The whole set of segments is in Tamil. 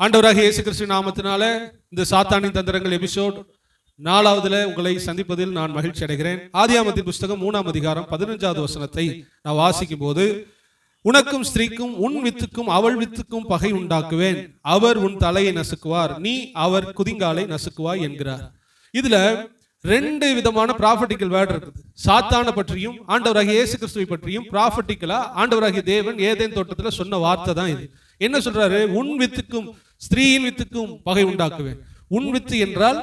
ஆண்டவராக இயேசு கிறிஸ்து நாமத்தினால இந்த சாத்தானின் தந்திரங்கள் எபிசோட் நாலாவதுல உங்களை சந்திப்பதில் நான் மகிழ்ச்சி அடைகிறேன். ஆதியாமத்தின் புஸ்தகம் மூணாம் அதிகாரம் பதினஞ்சாவது வசனத்தை நான் வாசிக்கும் போது உனக்கும் ஸ்திரீக்கும் உன் வித்துக்கும் அவள் வித்துக்கும் பகை உண்டாக்குவேன். அவர் உன் தலையை நசுக்குவார். நீ அவர் குதிங்காலை நசுக்குவாய் என்கிறார். இதுல ரெண்டு விதமான ப்ராஃபட்டிக்கல் வேர்டு இருக்குது. சாத்தான பற்றியும் ஆண்டவராகிய இயேசு கிறிஸ்துவை பற்றியும் ப்ராஃபட்டிக்கலா ஆண்டவராகிய தேவன் ஏதேன் தோட்டத்துல சொன்ன வார்த்தை தான் இது. என்ன சொல்றாரு? உன் வித்துக்கும் ஸ்திரீயின் வித்துக்கும் பகை உண்டாக்குவேன். உன் வித்து என்றால்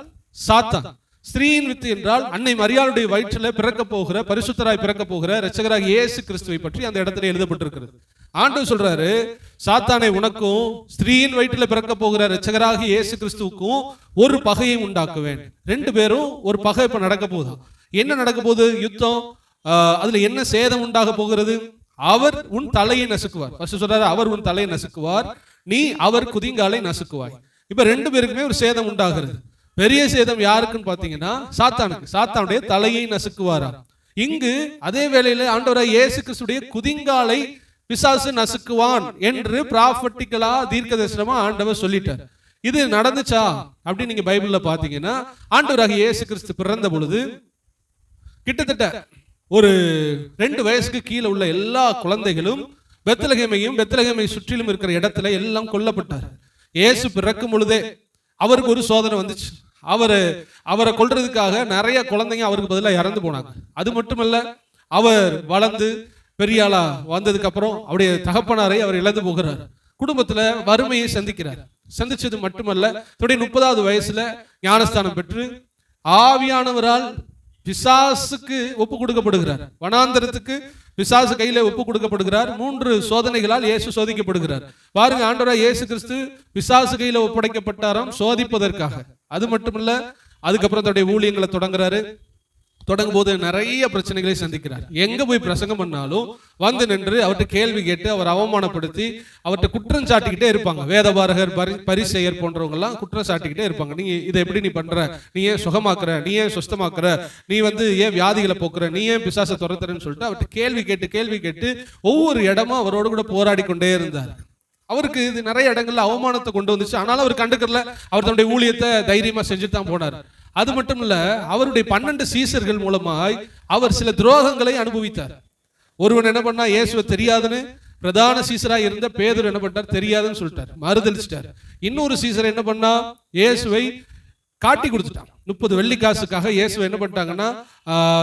சாத்தான். ஸ்திரீயின் வித்து என்றால் அன்னை மரியாளுடைய வயிற்றில் பிறக்க போகிற பரிசுத்தராய் பிறக்க போகிற ரச்சகராக இயேசு கிறிஸ்துவை பற்றி அந்த இடத்துல எழுதப்பட்டிருக்கிறது. ஆண்டவர் சொல்றாரு சாத்தானை உனக்கும் ஸ்திரீயின் வயிற்றில் பிறக்க போகிற ரச்சகராக இயேசு கிறிஸ்துவுக்கும் ஒரு பகையை உண்டாக்குவேன். ரெண்டு பேரும் ஒரு பகை இப்ப நடக்க போதும் என்ன நடக்க போகுது? யுத்தம் அதுல என்ன சேதம் உண்டாக போகிறது? அவர் உன் தலையை நசுக்குவார். ஃபர்ஸ்ட் சொல்றாரு அவர் உன் தலையை நசுக்குவார். நீ அவர் குதிங்காலை நசுக்குவாய். இப்ப ரெண்டு பேருக்குமே ஒரு சேதம் உண்டாகிறது. பெரிய சேதம் யாருக்குன்னு பாத்தீங்கன்னா சாத்தானுக்கு. சாத்தானுடைய தலையை நசுக்குவாரா? இங்கு அதே வேளையில ஆண்டவராய் இயேசு கிறிஸ்துடைய குதிங்காலை பிசாசு நசுக்குவான் என்று ப்ராஃபட்டிக்கலா தீர்க்க தரிசனமா ஆண்டவர் சொல்லிட்டார். இது நடந்துச்சா? அப்படின்னு நீங்க பைபிள்ல பாத்தீங்கன்னா ஆண்டவராக இயேசு கிறிஸ்து பிறந்த பொழுது கிட்டத்தட்ட ஒரு ரெண்டு வயசுக்கு கீழே உள்ள எல்லா குழந்தைகளும் பெத்தலகேமையும் பெத்தலகமை சுற்றிலும் இருக்கிற இடத்துல எல்லாம் கொல்லப்பட்டார் இயேசு பிறக்கும் பொழுதே அவருக்கு ஒரு சோதனை வந்துச்சு. அவர் அவரை கொள்றதுக்காக நிறைய குழந்தைங்க அவருக்கு பதிலாக இறந்து போனாங்க. அது மட்டுமல்ல அவர் வளர்ந்து பெரிய ஆளா வந்ததுக்கு அப்புறம் அவருடைய தகப்பனாரை அவர் இழந்து போகிறார். குடும்பத்துல வறுமையை சந்திக்கிறார். சந்திச்சது மட்டுமல்ல தன்னுடைய முப்பதாவது வயசுல ஞானஸ்தானம் பெற்று ஆவியானவரால் பிசாசுக்கு ஒப்பு கொடுக்கப்படுகிறார். வனாந்தரத்துக்கு பிசாசு கையில ஒப்பு கொடுக்கப்படுகிறார். மூன்று சோதனைகளால் இயேசு சோதிக்கப்படுகிறார். பாருங்க ஆண்டவரா இயேசு கிறிஸ்து பிசாசு கையில ஒப்படைக்கப்பட்டாராம் சோதிப்பதற்காக. அது மட்டுமல்ல அதுக்கப்புறம் தன்னுடைய ஊழியங்களை தொடங்குறாரு. தொடங்கும் போது நிறைய பிரச்சனைகளை சந்திக்கிறார். எங்க போய் பிரசங்கம் பண்ணாலும் வந்து நின்று அவர்கிட்ட கேள்வி கேட்டு அவர் அவமானப்படுத்தி அவர்கிட்ட குற்றம் சாட்டிக்கிட்டே இருப்பாங்க. வேதபாரகர் பரி பரிசெயர் போன்றவங்க எல்லாம் குற்றம் சாட்டிக்கிட்டே இருப்பாங்க. நீ இதை எப்படி நீ பண்ற? நீ ஏன் சுகமாக்குற? நீ ஏன் சுஸ்தமாக்குற? நீ வந்து ஏன் வியாதிகளை போக்குற? நீ ஏன் பிசாசை துரத்துறன்னு சொல்லிட்டு அவர்கிட்ட கேள்வி கேட்டு கேள்வி கேட்டு ஒவ்வொரு இடமும் அவரோடு கூட போராடி கொண்டே இருந்தார். அவருக்கு இது நிறைய இடங்கள்ல அவமானத்தை கொண்டு வந்துச்சு. ஆனாலும் அவர் கண்டுக்கல அவர் தன்னுடைய ஊழியத்தை தைரியமா செஞ்சுட்டு தான் போனார். அது மட்டும் இல்ல அவருடைய பன்னெண்டு சீசர்கள் மூலமாய் அவர் சில துரோகங்களை அனுபவித்தார். ஒருவன் என்ன பண்ணா இயேசுவை தெரியாதுன்னு பிரதான சீசரா இருந்த பேதர் என்ன பண்ணார் தெரியாதுன்னு சொல்லிட்டார். மறுதளிச்சிட்டார் இன்னொரு சீசர் என்ன பண்ணா? இயேசுவை காட்டி கொடுத்துட்டான். முப்பது வெள்ளி காசுக்காக இயேசுவை என்ன பண்ணிட்டாங்கன்னா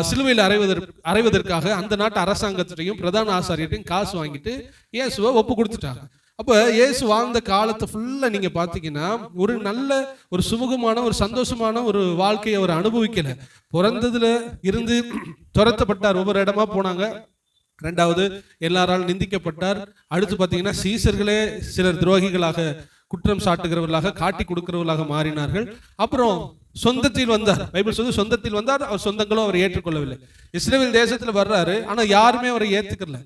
சிலுவையில் அறைவதற்கு அறைவதற்காக அந்த நாட்டு அரசாங்கத்திட்டையும் பிரதான ஆசாரியத்தையும் காசு வாங்கிட்டு இயேசுவை ஒப்பு கொடுத்துட்டாங்க. அப்ப இயேசு வாழ்ந்த காலத்தை ஃபுல்லா நீங்க பாத்தீங்கன்னா ஒரு நல்ல ஒரு சுமூகமான ஒரு சந்தோஷமான ஒரு வாழ்க்கையை அவர் அனுபவிக்கல. பிறந்ததுல இருந்து துரத்தப்பட்டார். ஒவ்வொரு இடமா போனாங்க. ரெண்டாவது எல்லாரால் நிந்திக்கப்பட்டார். அடுத்து பாத்தீங்கன்னா சீசர்களே சிலர் துரோகிகளாக குற்றம் சாட்டுகிறவர்களாக காட்டி கொடுக்கிறவர்களாக மாறினார்கள். அப்புறம் சொந்தத்தில் வந்தார். பைபிள் சொல்லி சொந்தத்தில் வந்தார். அவர் சொந்தங்களும் அவர் ஏற்றுக்கொள்ளவில்லை. இஸ்ரேல் தேசத்துல வர்றாரு. ஆனா யாருமே அவரை ஏத்துக்கல.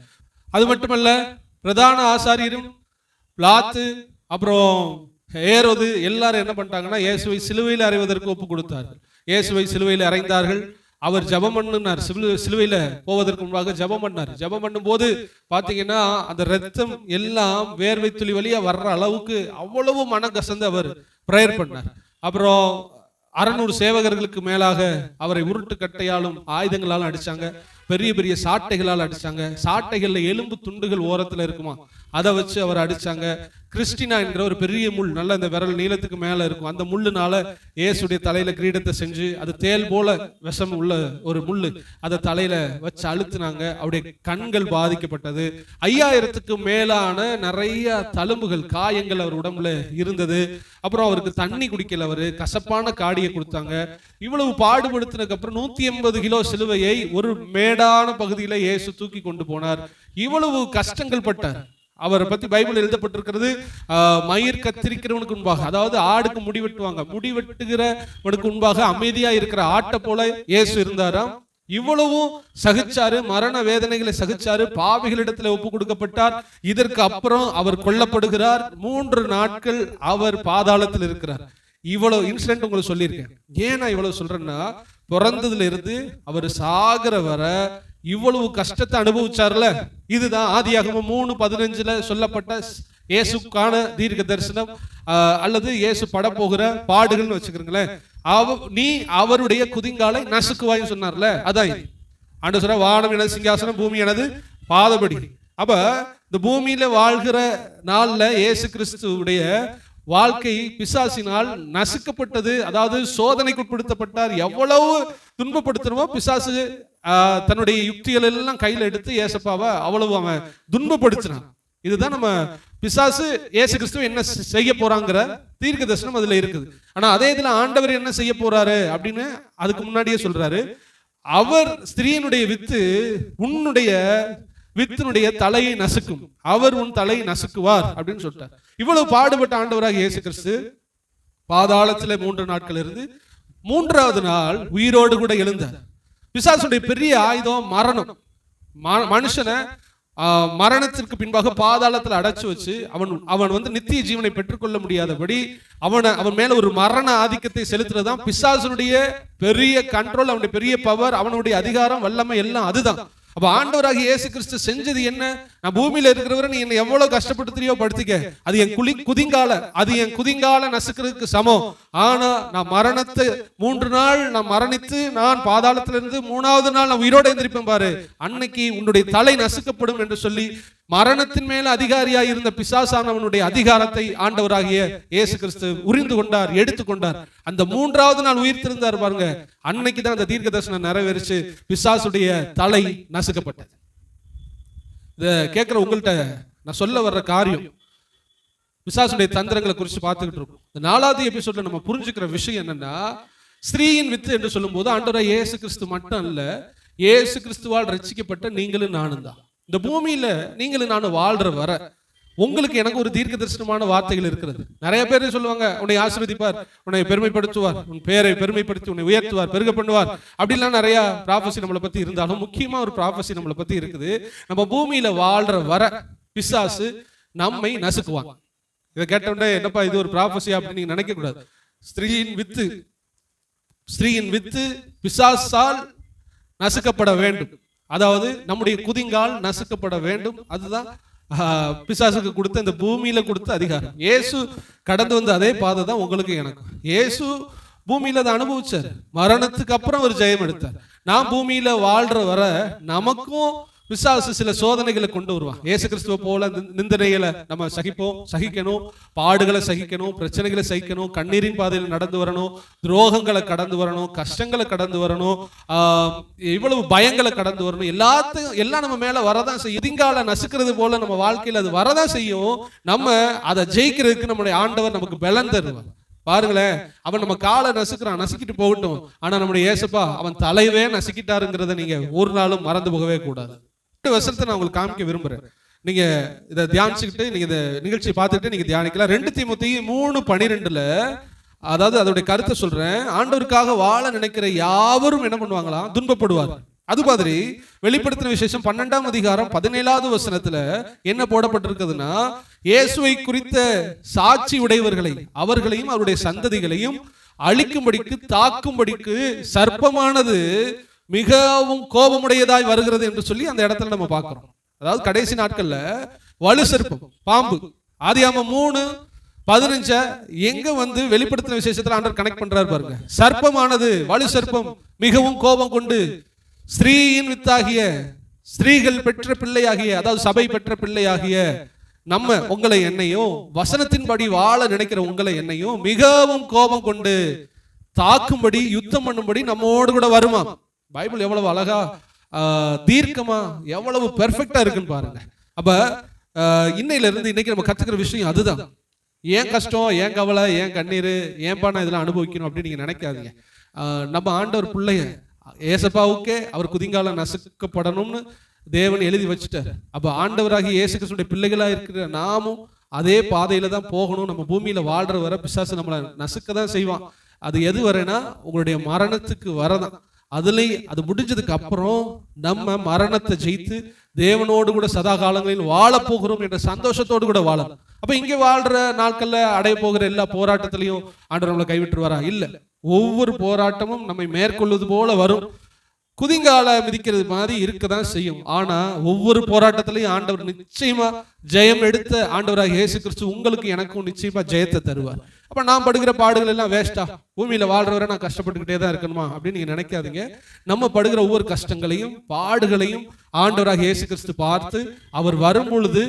அது மட்டுமல்ல பிரதான ஆசாரியரும் பிளாத்து அப்புறம் ஏரோது எல்லாரும் என்ன பண்ணிட்டாங்கன்னா இயேசுவை சிலுவையில் அறைவதற்கு ஒப்பு கொடுத்தார்கள். இயேசுவை சிலுவையில் அறைந்தார்கள். அவர் ஜெபம் பண்ணினார். சிலு சிலுவையில் போவதற்கு முன்பாக ஜெபம் பண்ணார். ஜெபம் பண்ணும்போது பார்த்தீங்கன்னா அந்த ரத்தம் எல்லாம் வேர்வை துளி வழியாக வர்ற அளவுக்கு அவ்வளவு மனக்கசந்து அவர் ப்ரேயர் பண்ணார். அப்புறம் அறநூறு சேவகர்களுக்கு மேலாக அவரை உருட்டு கட்டையாலும் ஆயுதங்களாலும் அடித்தாங்க பெரிய பெரிய சாட்டைகளால் அடிச்சாங்க. சாட்டைகள்ல எலும்பு துண்டுகள் ஓரத்துல இருக்குமா? அதை வச்சு அவர் அடிச்சாங்க. கிறிஸ்டினா என்கிற ஒரு பெரிய முள் நல்ல அந்த விரல் நீளத்துக்கு மேல இருக்கும். அந்த முள்ளுனால இயேசுடைய தலையில கிரீடத்தை செஞ்சு அது தேல் போல விஷம் உள்ள ஒரு முள்ளு. அதை தலையில வச்சு அழுத்துனாங்க. அவருடைய கண்கள் பாதிக்கப்பட்டது. ஐயாயிரத்துக்கு மேலான நிறைய தழும்புகள் காயங்கள் அவர் உடம்புல இருந்தது. அப்புறம் அவருக்கு தண்ணி குடிக்கல அவரு. கசப்பான காடியை கொடுத்தாங்க. இவ்வளவு பாடுபடுத்தினதுக்கு அப்புறம் நூத்தி எண்பது கிலோ சிலுவையை ஒரு மேடான பகுதியில இயேசு தூக்கி கொண்டு போனார். இவ்வளவு கஷ்டங்கள் பட்டார் அவரை பத்தி பைபிள் எழுதப்பட்டிருக்கிறது. மயிர் கத்திரிக்கிறவனுக்கு முன்பாக அதாவது ஆடுக்கு முடி வெட்டுவாங்க. முடி வெட்டுகிறவனுக்கு முன்பாக அமைதியா இருக்கிற ஆட்டை போல இயேசு இருந்தாராம். இவ்வளவும் சகிச்சாரு மரண வேதனைகளை சகிச்சாரு பாவிகளிடத்துல ஒப்பு கொடுக்கப்பட்டார். இதற்கு அப்புறம் அவர் கொல்லப்படுகிறார். மூன்று நாட்கள் அவர் பாதாளத்தில் இருக்கிறார். இவ்வளவு இன்சிடென்ட் உங்களுக்கு சொல்லியிருக்கேன். ஏன் நான் இவ்வளவு சொல்றேன்னா பிறந்ததுல இருந்து அவர் சாகிற வர இவ்வளவு கஷ்டத்தை அனுபவிச்சார்ல இதுதான் ஆதியாகமம் மூணு பதினஞ்சுல சொல்லப்பட்ட இயேசுக்கான தீர்க்க தரிசனம் அல்லது இயேசு படப்போகிற பாடுகள்னு வச்சுக்கிறீங்களேன் அவ நீ அவருடைய குதிங்காலை நசுக்குவாய்ன்னு சொன்னார்ல அதான் இது. ஆண்டு சொல்ற வானம் எனது சிங்காசனம் பூமி எனது பாதபடி. அப்ப இந்த பூமியில வாழ்கிற நாள்ல இயேசு கிறிஸ்துடைய வாழ்க்கை பிசாசினால் நசுக்கப்பட்டது அதாவது சோதனைக்குட்படுத்தப்பட்டார். எவ்வளவு துன்பப்படுத்தணுமோ பிசாசு தன்னுடைய யுக்திகள் எல்லாம் கையில எடுத்து ஏசப்பாவை அவ்வளவு அவன் துன்பப்படுத்தினான் இதுதான் நம்ம பிசாசு ஏசு கிறிஸ்துவ என்ன செய்ய போறாங்கிற தீர்க்க தரிசனம் அதுல இருக்குது. ஆனா அதே இதுல ஆண்டவர் என்ன செய்ய போறாரு அப்படின்னு அதுக்கு முன்னாடியே சொல்றாரு. அவர் ஸ்திரீனுடைய வித்து உன்னுடைய வித்தினுடைய தலையை நசுக்கும். அவர் உன் தலையை நசுக்குவார் அப்படின்னு சொல்லிட்டார். இவ்வளவு பாடுபட்ட ஆண்டவராக இயேசு கிறிஸ்து பாதாளத்துல மூன்று நாட்கள் இருந்து மூன்றாவது நாள் உயிரோடு கூட எழுந்தார். பிசாசுடைய பெரிய ஆயுதம் மரணம். ம- மனுஷனை மரணத்திற்கு பின்பாக பாதாளத்துல அடைச்சு வச்சு அவன் அவன் வந்து நித்திய ஜீவனை பெற்றுக்கொள்ள முடியாதபடி அவனை அவன் மேல ஒரு மரண ஆதிக்கத்தை செலுத்துறதுதான் பிசாசனுடைய பெரிய கண்ட்ரோல் அவனுடைய பெரிய பவர் அவனுடைய அதிகாரம் வல்லமை எல்லாம் அதுதான். அப்போ ஆண்டவராக இயேசு கிறிஸ்து செஞ்சது என்ன? நான் பூமியில இருக்கிறவரை நீ என்னை எவ்வளவு கஷ்டப்படுத்துறியோ படுத்திக்க. அது என் குளி குதிங்கால அது என் குதிங்கால நசுக்கிறதுக்கு சமம். ஆனா நான் மரணத்தை மூன்று நாள் நான் மரணித்து நான் பாதாளத்திலிருந்து மூணாவது நாள் நான் உயிரோட எந்திரிப்பேன் பாரு. அன்னைக்கு உன்னுடைய தலை நசுக்கப்படும் என்று சொல்லி மரணத்தின் மேல அதிகாரியாய் இருந்த பிசாசானவனுடைய அதிகாரத்தை ஆண்டவராகிய இயேசு கிறிஸ்து உரிந்து கொண்டார் எடுத்துக்கொண்டார் அந்த மூன்றாவது நாள் உயிர்த்திருந்தார் பாருங்க. அன்னைக்கு தான் அந்த தீர்க்க தரிசனம் நிறைவேறிச்சு. பிசாசுடைய தலை நசுக்கப்பட்டது. இத கேட்கிற உங்கள்கிட்ட நான் சொல்ல வர்ற காரியம் பிசாசுடைய தந்திரங்களை குறித்து பார்த்துக்கிட்டு இருக்கோம். இந்த நாலாவது எபிசோட்ல நம்ம புரிஞ்சுக்கிற விஷயம் என்னன்னா ஸ்திரீயின் வித்து என்று சொல்லும்போது ஆண்டவராய் இயேசு கிறிஸ்து மட்டும் அல்ல இயேசு கிறிஸ்துவால் ரசிக்கப்பட்ட நீங்களும் நானும் தான். இந்த பூமியில நீங்களும் நானும் வாழ்ற வர உங்களுக்கு எனக்கு ஒரு தீர்க்க தரிசனமான வார்த்தைகள் இருக்கிறது. நிறைய பேர் சொல்லுவாங்க உன்னை ஆசீர்வதிப்பார் உன்னை பெருமைப்படுத்துவார் உன் பேரை பெருமைப்படுத்தி உன்னை உயர்த்துவார் பெருக பண்ணுவார். அப்படிலாம் நிறைய ப்ராஃபஸி நம்மளை பத்தி இருந்தாலும் முக்கியமா ஒரு ப்ராஃபஸி நம்மளை பத்தி இருக்குது. நம்ம பூமியில வாழ்ற வர பிசாசு நம்மை நசுக்குவாங்க இதை கேட்டவுடனே என்னப்பா இது ஒரு ப்ராஃபஸி அப்படின்னு நீங்க நினைக்க கூடாது. ஸ்திரீயின் வித்து ஸ்திரீயின் வித்து பிசாசால் நசுக்கப்பட வேண்டும். அதாவது நம்முடைய குதிங்கால் நசுக்கப்பட வேண்டும். அதுதான் பிசாசுக்கு கொடுத்த இந்த பூமியில கொடுத்த அதிகாரம். இயேசு கடந்து வந்த அதே பாதை தான் உங்களுக்கு எனக்கும். இயேசு பூமியில அதை அனுபவிச்சார். மரணத்துக்கு அப்புறம் ஒரு ஜெயம் எடுத்தார். நான் பூமியில வாழ்ற வர நமக்கும் பிசாசு சில சோதனைகளை கொண்டு வருவான் ஏசு கிறிஸ்துவ போல நிந்தனைகளை நம்ம சகிப்போம் சகிக்கணும். பாடுகளை சகிக்கணும் பிரச்சனைகளை சகிக்கணும் கண்ணீரின் பாதையில் நடந்து வரணும் துரோகங்களை கடந்து வரணும் கஷ்டங்களை கடந்து வரணும் இவ்வளவு பயங்களை கடந்து வரணும். எல்லாத்தையும் எல்லாம் நம்ம மேல வரதான் செய்யும். இதிங்கால நசுக்கிறது போல நம்ம வாழ்க்கையில் அது வரதான் செய்யும். நம்ம அதை ஜெயிக்கிறதுக்கு நம்முடைய ஆண்டவர் நமக்கு பலன் தருவார். பாருங்களேன் அவன் நம்ம காலை நசுக்கிறான் நசுக்கிட்டு போகட்டும். ஆனா நம்முடைய ஏசப்பா அவன் தலைவே நசுக்கிட்டாருங்கிறத நீங்க ஒரு நாளும் மறந்து போகவே கூடாது. வசனத்தை நான் உங்களுக்கு காமிக்க விரும்புறேன். நீங்க இதை தியானிச்சுக்கிட்டு நீங்க இந்த நிகழ்ச்சியை பார்த்துட்டு நீங்க தியானிக்கலாம். ரெண்டு தீமுத்தி மூணு பனிரெண்டுல அதாவது அதோடைய கருத்தை சொல்றேன். ஆண்டவருக்காக வாழ நினைக்கிற யாவரும் என்ன பண்ணுவாங்களாம் துன்பப்படுவார். அது மாதிரி வெளிப்படுத்தின விசேஷம் பன்னெண்டாம் அதிகாரம் பதினேழாவது வசனத்துல என்ன போடப்பட்டிருக்குதுன்னா இயேசுவை குறித்த சாட்சி உடையவர்களை அவர்களையும் அவருடைய சந்ததிகளையும் அழிக்கும்படிக்கு தாக்கும்படிக்கு சர்ப்பமானது மிகவும் கோபமுடையதாய் வருகிறது என்று சொல்லி அந்த இடத்துல நம்ம பார்க்கிறோம். அதாவது கடைசி நாட்கள்ல வலு சிற்பம் பாம்பு ஆதியாம மூணு பதினஞ்ச எங்க வந்து வெளிப்படுத்தின விசேஷத்துல ஆண்டர் கனெக்ட் பண்றாரு பாருங்க. சர்ப்பமானது வலு சர்ப்பம் மிகவும் கோபம் கொண்டு ஸ்திரீயின் வித்தாகிய ஸ்திரீகள் பெற்ற பிள்ளையாகிய அதாவது சபை பெற்ற பிள்ளையாகிய நம்ம உங்களை என்னையும் வசனத்தின்படி வாழ நினைக்கிற உங்களை என்னையும் மிகவும் கோபம் கொண்டு தாக்கும்படி யுத்தம் பண்ணும்படி நம்மோடு கூட வருமா பைபிள் எவ்வளவு அழகா தீர்க்கமா எவ்வளவு பெர்ஃபெக்டா இருக்குன்னு பாருங்க. அப்ப இன்னையில இருந்து இன்னைக்கு நம்ம கத்துக்கிற விஷயம் அதுதான். ஏன் கஷ்டம் ஏன் கவலை ஏன் கண்ணீர் ஏன்பா நான் இதெல்லாம் அனுபவிக்கணும் அப்படின்னு நீங்க நினைக்காதீங்க. நம்ம ஆண்டவர் பிள்ளைய ஏசப்பாவுக்கே அவர் குதிங்கால நசுக்கப்படணும்னு தேவன் எழுதி வச்சுட்டார். அப்ப ஆண்டவராகி இயேசு கிறிஸ்துடைய பிள்ளைகளா இருக்கிற நாமும் அதே பாதையில தான் போகணும். நம்ம பூமியில வாழ்ற வர பிசாசு நம்மளை நசுக்க தான் செய்வான். அது எது வரேன்னா உங்களுடைய மரணத்துக்கு வரதான். அதுலயும் அது முடிஞ்சதுக்கு அப்புறம் நம்ம மரணத்தை ஜெயித்து தேவனோடு கூட சதா காலங்களில் வாழ போகிறோம் என்ற சந்தோஷத்தோடு கூட வாழலாம். அப்ப இங்க வாழ்ற நாட்கள்ல அடைய போகிற எல்லா போராட்டத்திலையும் ஆண்டவர் நம்மளை கைவிட்டுருவாரா? இல்ல. ஒவ்வொரு போராட்டமும் நம்மை மேற்கொள்வது போல வரும். குதிங்கால மிதிக்கிறது மாதிரி இருக்க தான் செய்யும். ஆனா ஒவ்வொரு போராட்டத்திலையும் ஆண்டவர் நிச்சயமா ஜெயம் எடுத்த ஆண்டவராக இயேசு கிறிஸ்து உங்களுக்கு எனக்கும் நிச்சயமா ஜெயத்தை தருவார். அப்ப நான் படுகிற பாடுகள் எல்லாம் வேஸ்டா பூமியில வாழ்றவரை நான் கஷ்டப்பட்டுக்கிட்டே தான் இருக்கணுமா? அப்படின்னு நீங்க நினைக்காதீங்க. நம்ம படுகிற ஒவ்வொரு கஷ்டங்களையும் பாடுகளையும் ஆண்டவராக இயேசு கிறிஸ்து பார்த்து அவர் வரும் பொழுது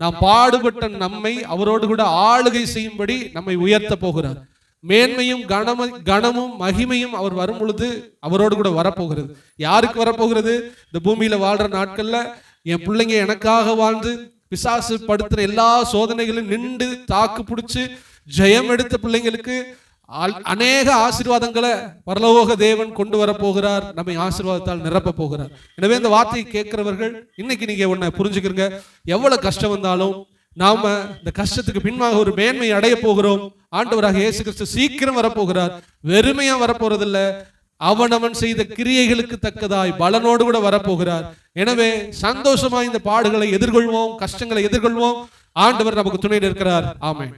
நாம் பாடுபட்ட நம்மை அவரோடு கூட ஆளுகை செய்யும்படி நம்மை உயர்த்த போகிறார். மேன்மையும் கனம கனமும் மகிமையும் அவர் வரும் பொழுது அவரோடு கூட வரப்போகிறது. யாருக்கு வரப்போகிறது? இந்த பூமியில வாழ்ற நாட்கள்ல என் பிள்ளைங்க எனக்காக வாழ்ந்து பிசாசு படுத்துற எல்லா சோதனைகளும் நின்று தாக்கு பிடிச்சு ஜெயம் எடுத்த பிள்ளைங்களுக்கு அநேக ஆசீர்வாதங்களை பரலோக தேவன் கொண்டு வர போகிறார். நம்மை ஆசீர்வாதத்தால் நிரப்ப போகிறார். எனவே இந்த வார்த்தையை கேட்கிறவர்கள் இன்னைக்கு நீங்க ஒன்ன புரிஞ்சுக்கிறீங்க. எவ்வளவு கஷ்டம் வந்தாலும் நாம இந்த கஷ்டத்துக்கு பின்பாக ஒரு மேன்மை அடைய போகிறோம். ஆண்டவராக இயேசு கிறிஸ்து சீக்கிரம் வரப்போகிறார். வெறுமையா வரப்போறதில்ல. அவனவன் செய்த கிரியைகளுக்கு தக்கதாய் பலனோடு கூட வரப்போகிறார். எனவே சந்தோஷமா இந்த பாடுகளை எதிர்கொள்வோம் கஷ்டங்களை எதிர்கொள்வோம். ஆண்டவர் நமக்கு துணையில் இருக்கிறார். ஆமை